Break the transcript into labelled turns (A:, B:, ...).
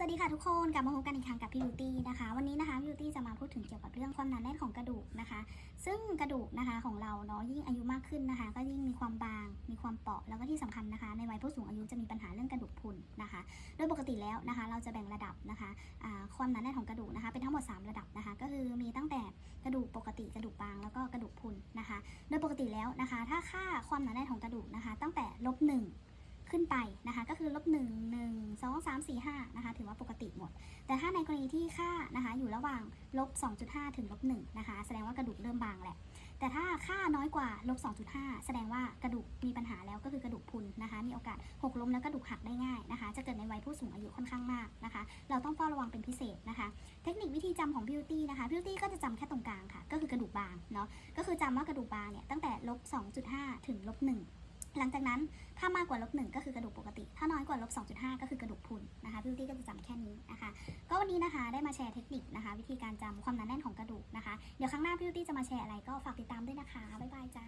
A: สวัสดีค่ะทุกคนกลับมาพบกันอีกครั้งกับพี่บิวตี้นะคะ วันนี้นะคะพี่บิวตี้จะมาพูดถึงเกี่ยวกับเรื่องความหนาแน่นของกระดูกนะคะ ซึ่งกระดูกนะคะของเราเนาะยิ่งอายุมากขึ้นนะคะ ก็ยิ่งมีความบาง มีความเปราะแล้วก็ที่สำคัญนะคะ ในวัยผู้สูงอายุจะมีปัญหาเรื่องกระดูกพรุนนะคะ โดยปกติแล้วนะคะ เราจะแบ่งระดับนะคะความหนาแน่นของกระดูกนะคะ เป็นทั้งหมด 3 ระดับนะคะ ก็คือมีตั้งแต่กระดูกปกติกระดูกบางแล้วก็กระดูกพรุนนะคะ โดยปกติแล้วนะคะ ถ้าค่าความหนาแน่นของกระดูกนะคะ ตั้งแต่ลบหนึ่งขึ้นไปนะคะ ก็คือลบห นึ่งหนึ่งสองสามสี่ห้านะคะถือว่าปกติหมด แต่ถ้าในกรณีที่ค่านะคะอยู่ระหว่างลบ2.5 ถึงลบ1นะคะแสดงว่ากระดูกเริ่มบางแหละ แต่ถ้าค่าน้อยกว่าลบ2.5 แสดงว่ากระดูกมีปัญหาแล้วก็คือกระดูกพุนนะคะมีโอกาสหกล้มแล้วกระดูกหักได้ง่ายนะคะ จะเกิดในวัยผู้สูงอายุค่อนข้างมากนะคะ เราต้องเฝ้าระวังเป็นพิเศษนะคะ เทคนิควิธีจำของพิวตี้นะคะพิวตี้ก็จะจำแค่ตรงกลางค่ะ ก็คือกระดูกบางเนาะก็คือจำว่ากระดูกบางเนี่ยตั้งแต่ลบ2.5 ถึงลบ1 หลังจากนั้นถ้ามากกว่าลบ1ก็คือกระดูกปกติ ถ้าน้อยกว่าลบ2.5 ก็คือกระดูกพุนนะคะพิวตี้ก็จะจำแค่นี้นะคะ ก็วันนี้นะคะได้มาแชร์เทคนิคนะคะ วิธีการจำความหนาแน่นของกระดูกนะคะ เดี๋ยวครั้งหน้าพี่ตี้จะมาแชร์อะไรก็ฝากติดตามด้วยนะคะ บ๊ายบายจ้า